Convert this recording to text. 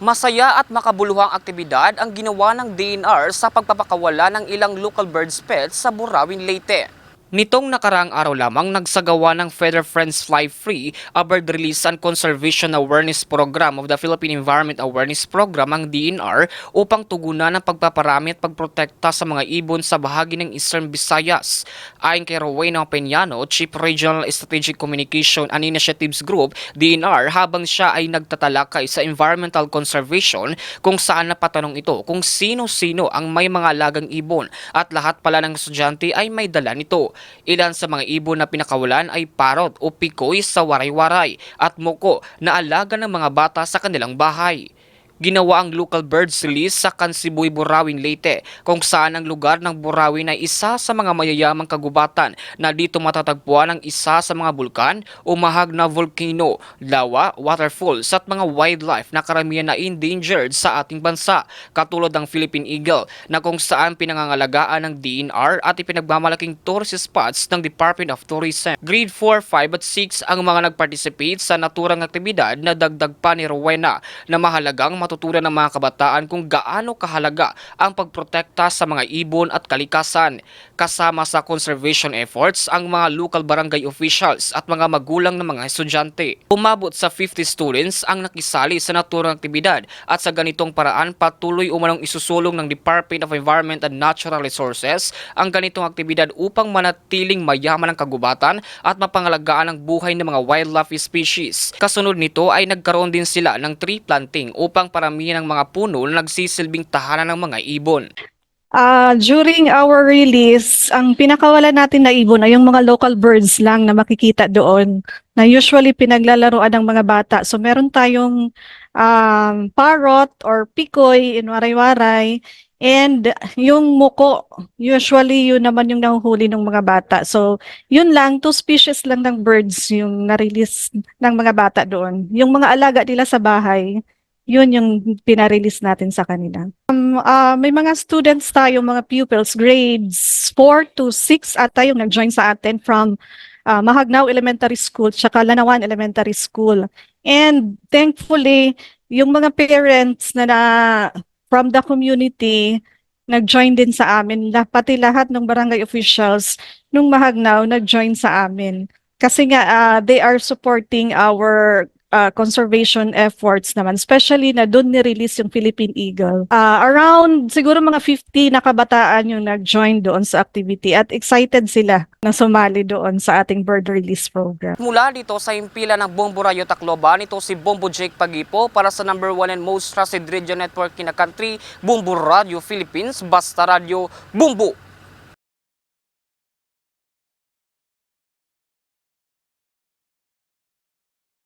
Masaya at makabuluhang aktibidad ang ginawa ng DNR sa pagpapakawala ng ilang local birds pets sa Burawin, Leyte. Nitong nakaraang araw lamang nagsagawa ng Feather Friends Fly Free, a bird release and conservation awareness program of the Philippine Environment Awareness Program ang DNR upang tugunan ang pagpaparami at pagprotekta sa mga ibon sa bahagi ng Eastern Visayas. Ayon kay Rowena Peñano, Chief Regional Strategic Communication and Initiatives Group, DNR, habang siya ay nagtatalakay sa environmental conservation kung saan napatanong ito kung sino-sino ang may mga alagang ibon at lahat pala ng estudyante ay may dala nito. Ilan sa mga ibon na pinakawalan ay parot o pikoy sa waray-waray at moko na alaga ng mga bata sa kanilang bahay. Ginawa ang local birds release sa Kansibuy, Burawin, Leyte kung saan ang lugar ng Burawin ay isa sa mga mayayamang kagubatan na dito matatagpuan ang isa sa mga bulkan o mahag na volcano, lawa, waterfalls at mga wildlife na karamihan na endangered sa ating bansa katulad ng Philippine Eagle na kung saan pinangangalagaan ng DNR at ipinagmamalaking tourist spots ng Department of Tourism. Grade 4, 5 at 6 ang mga nag-participate sa naturang aktibidad na dagdag pa ni Rowena na mahalagang matutunan ng mga kabataan kung gaano kahalaga ang pagprotekta sa mga ibon at kalikasan. Kasama sa conservation efforts ang mga local barangay officials at mga magulang ng mga estudyante. Umabot sa 50 students ang nakisali sa naturang aktibidad at sa ganitong paraan patuloy umanong isusulong ng Department of Environment and Natural Resources ang ganitong aktibidad upang manatiling mayaman ang kagubatan at mapangalagaan ang buhay ng mga wildlife species. Kasunod nito ay nagkaroon din sila ng tree planting upang paramihan ang mga puno na nagsisilbing tahanan ng mga ibon. Ah, during our release, ang pinakawalan natin na ibon ay yung mga local birds lang na makikita doon na usually pinaglalaroan ng mga bata. So meron tayong um, parrot or pikoy in waray-waray and yung muko, usually yun naman yung nahuhuli ng mga bata. So yun lang, two species lang ng birds yung na-release ng mga bata doon. Yung mga alaga nila sa bahay, yun yung pinarelease natin sa kanila. Um, ah, may mga students tayo, mga pupils, grades 4 to 6 ata yung nag-join sa atin from ah, Mahagnaw Elementary School tsaka Lanawan Elementary School. And thankfully, yung mga parents na, na from the community, nag-join din sa amin. Pati lahat ng barangay officials nung Mahagnaw nag-join sa amin. Kasi nga, ah, they are supporting our uh, conservation efforts naman, especially na doon ni-release yung Philippine Eagle. Ah, around siguro mga 50 na kabataan yung nag-join doon sa activity at excited sila na sumali doon sa ating bird release program. Mula dito sa impila ng Bombo Rayo Tacloban, ito si Bombo Jake Pagipo para sa number one and most trusted radio network in the country, Bombo Radio Philippines, Basta Radio, Bombo!